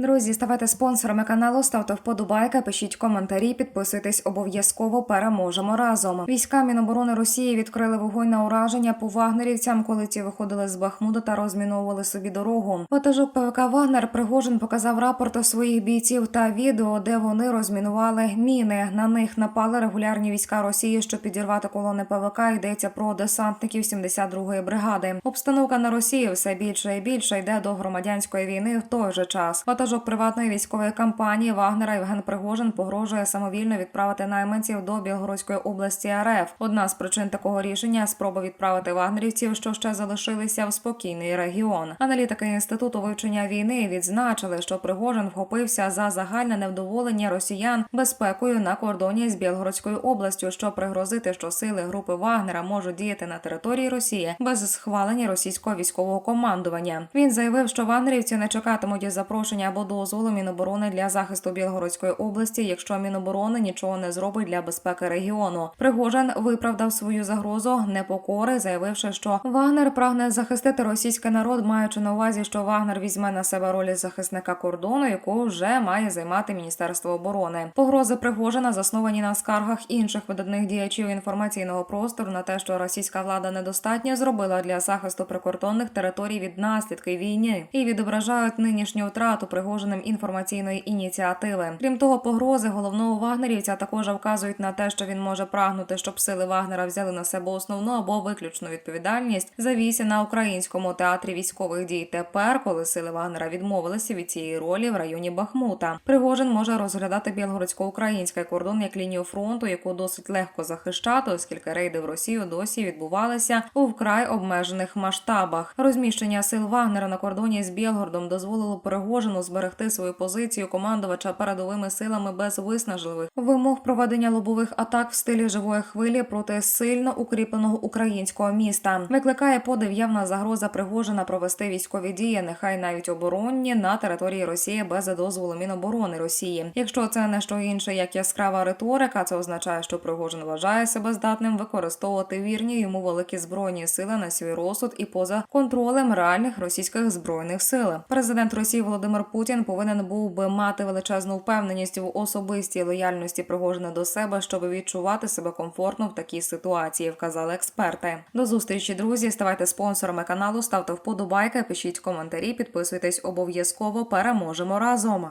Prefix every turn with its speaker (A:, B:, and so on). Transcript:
A: Друзі, ставайте спонсорами каналу, ставте вподобайки, пишіть коментарі, підписуйтесь обов'язково. Переможемо разом. Війська Міноборони Росії відкрили вогонь на ураження по вагнерівцям, коли ці виходили з Бахмута та розміновували собі дорогу. Ватажок ПВК Вагнер Пригожин показав рапорт своїх бійців та відео, де вони розмінували міни. На них напали регулярні війська Росії, щоб підірвати колони ПВК. Йдеться про десантників 72-ї бригади. Обстановка на Росії все більше і більше йде до громадянської війни в той же час. Ватажок приватної військової кампанії Вагнера Євген Пригожин погрожує самовільно відправити найманців до Білгородської області РФ. Одна з причин такого рішення спроба відправити вагнерівців, що ще залишилися в спокійний регіон. Аналітики інституту вивчення війни відзначили, що Пригожин вхопився за загальне невдоволення росіян безпекою на кордоні з Білгородською областю, щоб пригрозити, що сили групи Вагнера можуть діяти на території Росії без схвалення російського військового командування. Він заявив, що вагнерівці не чекатимуть запрошення або дозволу Міноборони для захисту Білгородської області, якщо Міноборони нічого не зробить для безпеки регіону. Пригожин виправдав свою загрозу непокори, заявивши, що Вагнер прагне захистити російський народ, маючи на увазі, що Вагнер візьме на себе роль захисника кордону, яку вже має займати Міністерство оборони. Погрози Пригожина засновані на скаргах інших видатних діячів інформаційного простору на те, що російська влада недостатньо зробила для захисту прикордонних територій від наслідків війни і відображають нинішню втрату Пригожиним інформаційної ініціативи. Крім того, погрози головного вагнерівця також вказують на те, що він може прагнути, щоб сили Вагнера взяли на себе основну або виключну відповідальність за вісі на українському театрі військових дій. Тепер, коли сили Вагнера відмовилися від цієї ролі в районі Бахмута, Пригожин може розглядати білгородсько-український кордон як лінію фронту, яку досить легко захищати, оскільки рейди в Росію досі відбувалися у вкрай обмежених масштабах. Розміщення сил Вагнера на кордоні з Білгородом дозволило Пригожину зберегти свою позицію командувача передовими силами без виснажливих вимог проведення лобових атак в стилі живої хвилі проти сильно укріпленого українського міста. Викликає подив явна загроза Пригожина провести військові дії, нехай навіть оборонні на території Росії без дозволу Міноборони Росії. Якщо це не що інше, як яскрава риторика, це означає, що Пригожин вважає себе здатним використовувати вірні йому великі збройні сили на свій розсуд і поза контролем реальних російських збройних сил. Президент Росії Володимир Путін повинен був би мати величезну впевненість в особистій лояльності Пригожина до себе, щоб відчувати себе комфортно в такій ситуації, вказали експерти. До зустрічі, друзі. Ставайте спонсорами каналу, ставте вподобайки, пишіть коментарі, підписуйтесь обов'язково. Переможемо разом.